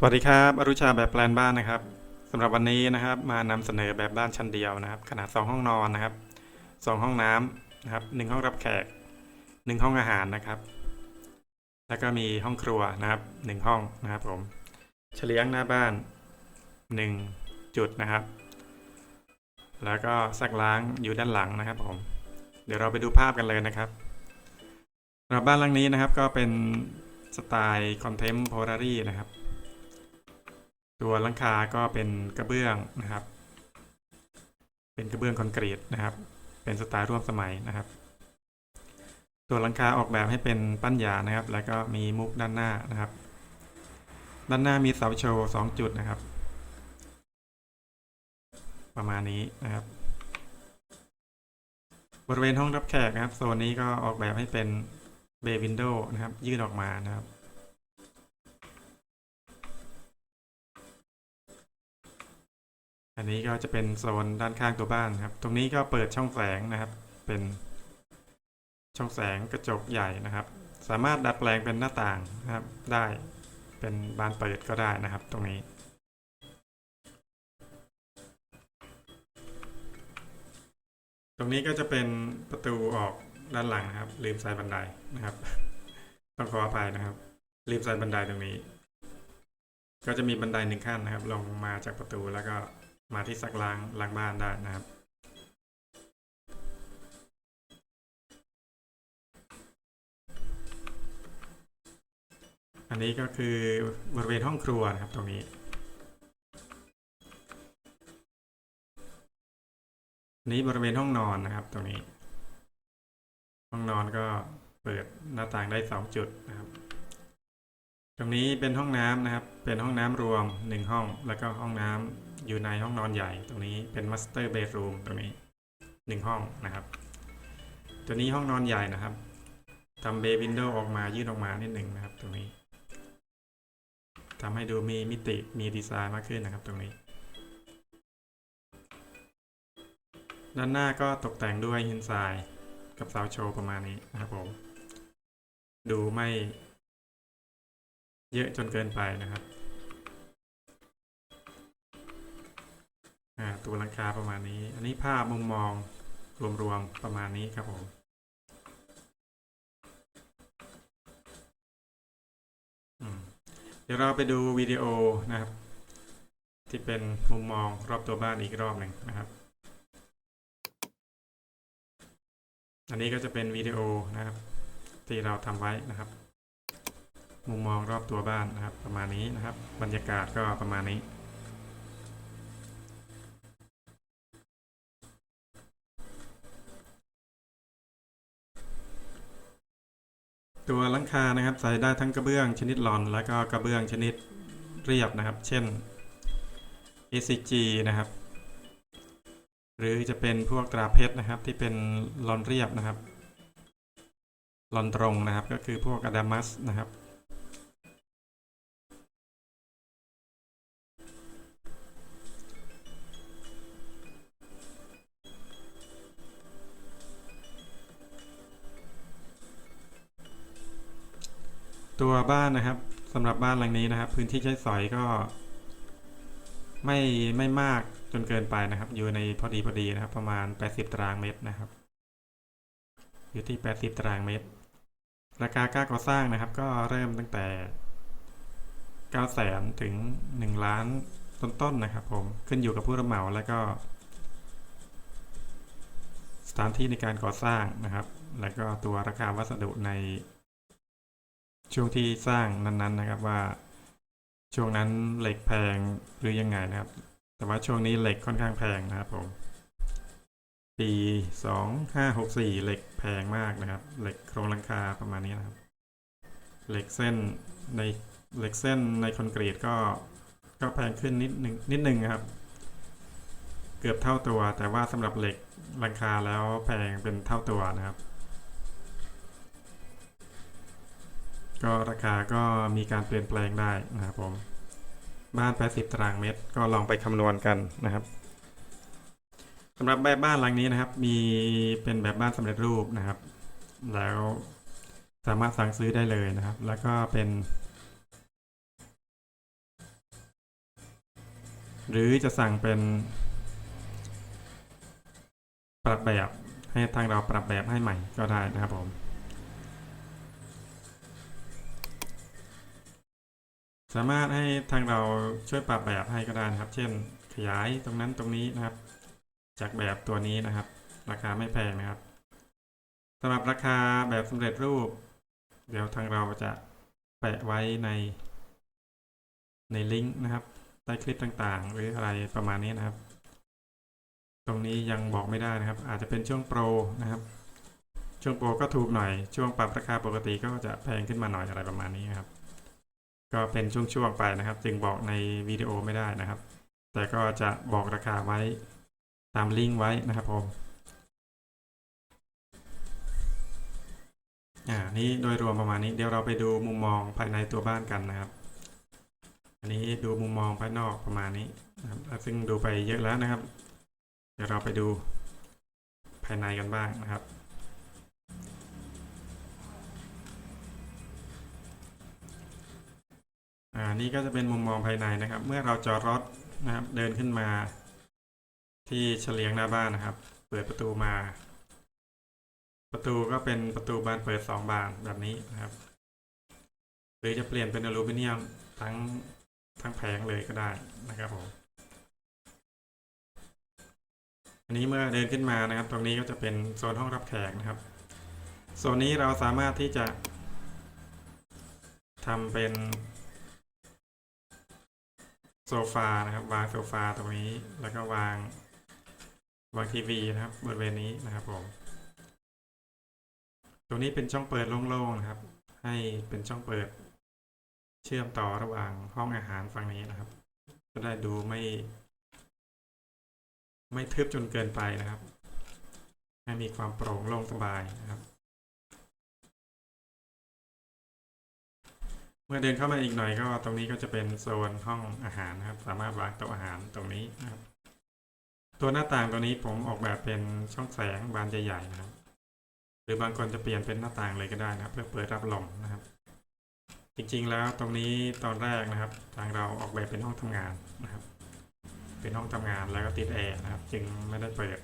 สวัสดีครับอรุชาแบบแปลนบ้านนะครับสำหรับวันนี้นะครับ มานำเสนอแบบบ้านชั้นเดียวนะครับ ขนาด 2 ห้องนอนนะครับ 2 ห้องน้ำนะครับ1ห้องรับแขก 1 ห้องอาหารนะครับ แล้วก็มีห้องครัวนะครับ 1 ห้องนะครับผมเฉลียงหน้าบ้าน 1 จุดนะครับ แล้วก็ซักล้างอยู่ด้านหลังนะครับผมเดี๋ยวเราไปดูภาพกันเลยนะครับสำหรับบ้านหลังนี้นะครับก็เป็นสไตล์คอนเทมพอร์รี่นะครับ ตัวหลังคาก็เป็นกระเบื้องนะครับ เป็นกระเบื้องคอนกรีตนะครับ เป็นสไตล์ร่วมสมัยนะครับ ตัวหลังคาออกแบบให้เป็นปั้นหยานะครับ แล้วก็มีมุกด้านหน้านะครับ ด้านหน้ามีเสาโชว์สองจุดนะครับ ประมาณนี้นะครับ บริเวณห้องรับแขกนะครับ โซนนี้ก็ออกแบบให้เป็นเบย์วินโดว์นะครับ ยื่นออกมานะครับ อันนี้ก็จะเป็นโซนด้านข้างตัวบ้านครับ ตรงนี้ก็เปิดช่องแสงนะครับ เป็นช่องแสงกระจกใหญ่นะครับ สามารถดัดแปลงเป็นหน้าต่างนะครับ ได้เป็นบานเปิดก็ได้นะครับ ตรงนี้ ตรงนี้ก็จะเป็นประตูออกด้านหลังนะครับ ลืมใส่บันไดนะครับ ต้องขออภัยนะครับ ลืมใส่บันไดตรงนี้ ก็จะมีบันไดหนึ่งขั้นนะครับ ลงมาจากประตูแล้วก็ มาที่ซักล้างล้างบ้านได้นะครับ อันนี้ก็คือบริเวณห้องครัวนะครับตรงนี้นี้บริเวณห้องนอนนะครับตรงนี้ ห้องนอนก็เปิดหน้าต่างได้สองจุดนะครับ ตรงนี้เป็นห้องน้ำนะครับ เป็นห้องน้ำรวมหนึ่งห้อง แล้วก็ห้องน้ำอยู่ในห้องนอนใหญ่ ตรงนี้เป็นมาสเตอร์เบดรูมตรงนี้หนึ่งห้องนะครับ ตัวนี้ห้องนอนใหญ่นะครับทำเบย์วินโดว์ออกมายื่นออกมานิดหนึ่งนะครับ ตรงนี้ทำให้ดูมีมิติมีดีไซน์มากขึ้นนะครับ ตรงนี้ ด้านหน้าก็ตกแต่งด้วยหินทรายกับเสาโชว์ประมาณนี้นะครับผม ดูไม่ เยอะจนเกินไปนะครับตัวหลังคาประมาณนี้ อันนี้ภาพมุมมองรวมๆประมาณนี้ครับผม เดี๋ยวเราไปดูวิดีโอนะครับ ที่เป็นมุมมองรอบตัวบ้านอีกรอบหนึ่งนะครับ อันนี้ก็จะเป็นวิดีโอนะครับ ที่เราทำไว้นะครับ มุมมองรอบตัวบ้านนะครับ ประมาณนี้นะครับ บรรยากาศก็ประมาณนี้ตัวหลังคานะครับใส่ได้ทั้งกระเบื้องชนิดหลอน แล้วก็กระเบื้องชนิดเรียบนะครับ เช่น ACG นะครับ หรือจะเป็นพวกตราเพชรนะครับ ที่เป็นหลอนเรียบนะครับหลอนตรงนะครับก็คือพวกอะดามัสนะครับ ตัวบ้านนะครับสำหรับบ้านหลังนี้นะครับ พื้นที่ใช้สอยก็ ไม่ไม่มากจนเกินไปนะครับ อยู่ในพอดีพอดีนะครับ ประมาณ 80 ตารางเมตรนะครับ อยู่ที่ 80 ตารางเมตร ราคาค่าก่อสร้างนะครับ ก็เริ่มตั้งแต่ 9แสนถึง 1 ล้านต้นๆนนะครับผมขึ้นอยู่กับผู้รับเหมาแล้วก็ สถานที่ในการก่อสร้างนะครับ แล้วก็ตัวราคาวัสดุใน ช่วงที่สร้างนั้นๆนะครับว่าช่วงนั้นเหล็กแพงหรือยังไงนะครับ แต่ว่าช่วงนี้เหล็กค่อนข้างแพงนะครับผมปีสองห้าหกสี่เหล็กแพงมากนะครับ เหล็กโครงหลังคาประมาณนี้นะครับ เหล็กเส้นใน เหล็กเส้นในคอนกรีตก็ก็แพงขึ้นนิดหนึ่งนิดนึงครับ เกือบเท่าตัว แต่ว่าสำหรับเหล็กหลังคาแล้วแพงเป็นเท่าตัวนะครับ ก็ราคาก็มีการเปลี่ยนแปลงได้นะครับผม บ้าน 80 ตารางเมตร ก็ลองไปคำนวณกันนะครับสำหรับแบบบ้านหลังนี้นะครับ มีเป็นแบบบ้านสำเร็จรูปนะครับ แล้วสามารถสั่งซื้อได้เลยนะครับ แล้วก็เป็น หรือจะสั่งเป็นปรับแบบให้ทางเราปรับแบบให้ใหม่ก็ได้นะครับผม สามารถให้ทางเราช่วยปรับแบบให้ก็ได้นะครับ เช่นขยายตรงนั้นตรงนี้นะครับ จากแบบตัวนี้นะครับ ราคาไม่แพงนะครับสำหรับราคาแบบสำเร็จรูป เดี๋ยวทางเราจะแปะไว้ในในลิงก์นะครับ ใต้คลิปต่างๆ หรืออะไรประมาณนี้นะครับ ตรงนี้ยังบอกไม่ได้นะครับ อาจจะเป็นช่วงโปรนะครับ ช่วงโปรก็ถูกหน่อย ช่วงปรับราคาปกติก็จะแพงขึ้นมาหน่อยอะไรประมาณนี้ครับ ก็เป็นช่วงๆไปนะครับ จึงบอกในวิดีโอไม่ได้นะครับ แต่ก็จะบอกราคาไว้ตามลิงก์ไว้นะครับผมอ่า นี้โดยรวมประมาณนี้ เดี๋ยวเราไปดูมุมมองภายในตัวบ้านกันนะครับ นนี้ดูมุมมองภายนอกประมาณนี้นะครับซึ่งดูไปเยอะแล้วนะครับ เดี๋ยวเราไปดูภายในกันบ้างนะครับ อ่า นี่ก็จะเป็นมุมมองภายในนะครับ เมื่อเราจอดรถนะครับ เดินขึ้นมา ที่เฉลียงหน้าบ้านนะครับ เปิดประตูมา ประตูก็เป็นประตูบานเปิดสองบานแบบนี้นะครับ หรือจะเปลี่ยนเป็นอลูมิเนียมทั้ง ทั้งแผงเลยก็ได้นะครับผมอันนี้เมื่อเดินขึ้นมานะครับ ตรงนี้ก็จะเป็นโซนห้องรับแขกนะครับโซนนี้เราสามารถที่จะทำเป็นโซฟานะครับ วางโซฟาตรงนี้แล้วก็วางวางทีวีนะครับบริเวณนี้นะครับผมตรงนี้เป็นช่องเปิดโล่งๆนะครับ ให้เป็นช่องเปิด เชื่อมต่อระหว่างห้องอาหารฝั่งนี้นะครับ จะได้ดูไม่ ไม่ทึบจนเกินไปนะครับ ให้มีความโปร่งโล่งสบายนะครับ เมื่อเดินเข้ามาอีกหน่อยก็ตรงนี้ก็จะเป็นโซนห้องอาหารนะครับ สามารถวางโต๊ะอาหารตรงนี้นะครับ ตัวหน้าต่างตัวนี้ผมออกแบบเป็นช่องแสงบานใหญ่ๆนะครับ หรือบางคนจะเปลี่ยนเป็นหน้าต่างเลยก็ได้นะครับ เพื่อเปิดรับลมนะครับ จริงๆแล้วตรงนี้ตอนแรกนะครับ ทางเราออกแบบเป็นห้องทำงานนะครับ เป็นห้องทำงานแล้วก็ติดแอร์นะครับ จึงไม่ได้เปิด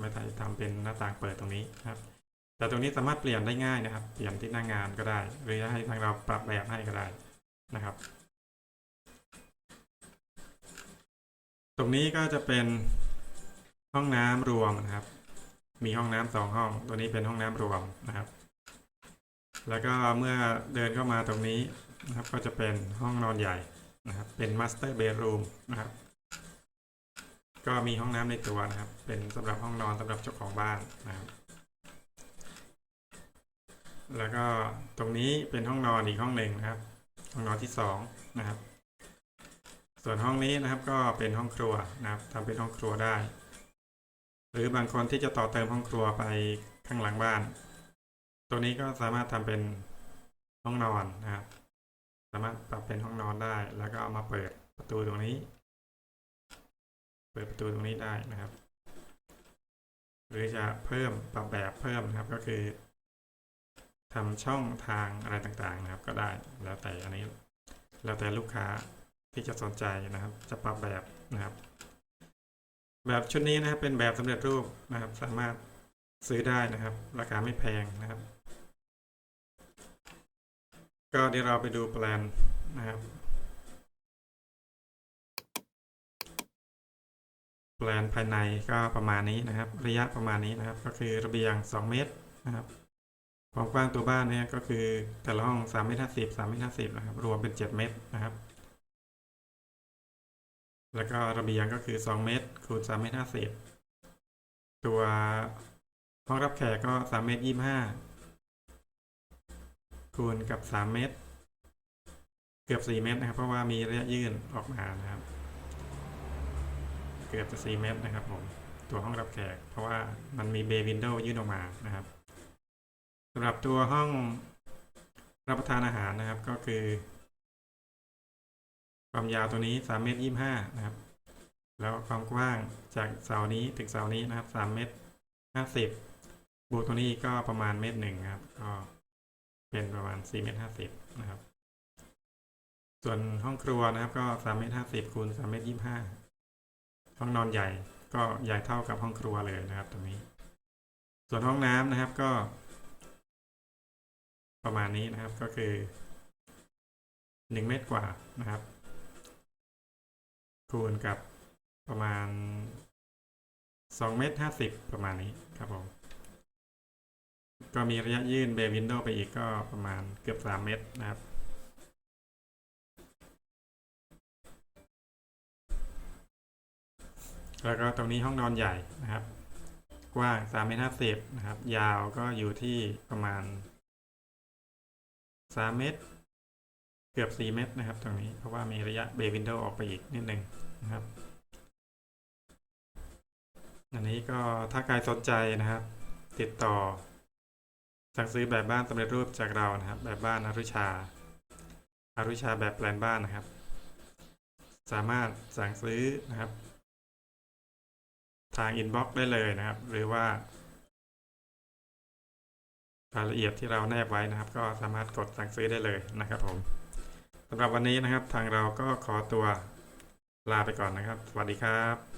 ไม่ได้ทำเป็นหน้าต่างเปิดตรงนี้นะครับ แต่ตรงนี้สามารถเปลี่ยนได้ง่ายนะครับ เปลี่ยนที่หน้างงานก็ได้ หรือให้ทางเราปรับแบบให้ก็ได้นะครับ ตรงนี้ก็จะเป็นห้องน้ำรวมนะครับ มีห้องน้ำสองห้อง ตัวนี้เป็นห้องน้ำรวมนะครับ แล้วก็เมื่อเดินเข้ามาตรงนี้นะครับ ก็จะเป็นห้องนอนใหญ่นะครับ เป็นมาสเตอร์เบดรูมนะครับ ก็มีห้องน้ำในตัวนะครับ เป็นสำหรับห้องนอนสำหรับเจ้าของบ้านนะครับ แล้วก็ตรงนี้เป็นห้องนอนอีกห้องหนึ่งนะครับ ห้องนอนที่สองนะครับ ส่วนห้องนี้นะครับก็เป็นห้องครัวนะครับทำเป็นห้องครัวได้ หรือบางคนที่จะต่อเติมห้องครัวไปข้างหลังบ้าน ตัวนี้ก็สามารถทำเป็นห้องนอนนะครับ สามารถปรับเป็นห้องนอนได้ แล้วก็เอามาเปิดประตูตรงนี้ เปิดประตูตรงนี้ได้นะครับ หรือจะเพิ่มปรับแบบเพิ่มนะครับก็คือทำช่องทางอะไรต่างๆนะครับ ก็ได้แล้วแต่อันนี้ แล้วแต่ลูกค้าที่จะสนใจนะครับ จะปรับแบบนะครับ แบบชุดนี้นะครับเป็นแบบสำเร็จรูปนะครับ สามารถซื้อได้นะครับ ราคาไม่แพงนะครับ ก็เดี๋ยวเราไปดูแปลนนะครับ แปลนภายในก็ประมาณนี้นะครับ ระยะประมาณนี้นะครับ ก็คือระเบียง 2 เมตรนะครับ ความกว้างตัวบ้านเนี่ยก็คือแต่ละห้อง3เมตร50 3เมตร50นะครับ รวมเป็น 7 เมตรนะครับ แล้วก็ระเบียงก็คือ 2 เมตรคูณ3เมตร50ตัวห้องรับแขกก็3เมตร25 คูณกับ 3 เมตร เกือบ 4 เมตรนะครับ เพราะว่ามีระยะยื่นออกมานะครับ เกือบจะ 4 เมตรนะครับผม ตัวห้องรับแขก เพราะว่ามันมีเบย์วินโดว์ยื่นออกมานะครับสำหรับตัวห้องรับประทานอาหารนะครับก็คือ ความยาวตัวนี้ 3 เมตร 25 นะครับ แล้วความกว้างจากเสานี้ถึงเสานี้นะครับ 3 เมตร 50บวกตัวนี้ก็ประมาณเมตรหนึ่งครับก็ เป็นประมาณ4เมตร50นะครับ ส่วนห้องครัวนะครับก็3เมตร50คูณ3เมตร25 ห้องนอนใหญ่ก็ใหญ่เท่ากับห้องครัวเลยนะครับ ตรงนี้ ส่วนห้องน้ำนะครับก็ ประมาณนี้นะครับก็คือหนึ่งเมตรกว่านะครับ คูณกับประมาณสองเมตรห้าสิบประมาณนี้ครับผม ก็มีระยะยื่นเบวินโดไปอีกก็ประมาณเกือบสามเมตรนะครับ แล้วก็ตรงนี้ห้องนอนใหญ่นะครับ กว้างสามเมตรห้าสิบนะครับ ยาวก็อยู่ที่ประมาณสามเมตร เกือบสี่เมตรนะครับ ตรงนี้เพราะว่ามีระยะเบวินโดออกไปอีกนิดหนึ่งนะครับ อันนี้ก็ถ้าใครสนใจนะครับ ติดต่อ สั่งซื้อแบบบ้านสำเร็จรูปจากเรานะครับ แบบบ้านอารุชาอารุชาแบบแปลนบ้านนะครับ สามารถสั่งซื้อนะครับ ทางอินบ็อกซ์ได้เลยนะครับ หรือว่ารายละเอียดที่เราแนบไว้นะครับ ก็สามารถกดสั่งซื้อได้เลยนะครับผมสำหรับวันนี้นะครับ ทางเราก็ขอตัวลาไปก่อนนะครับ สวัสดีครับ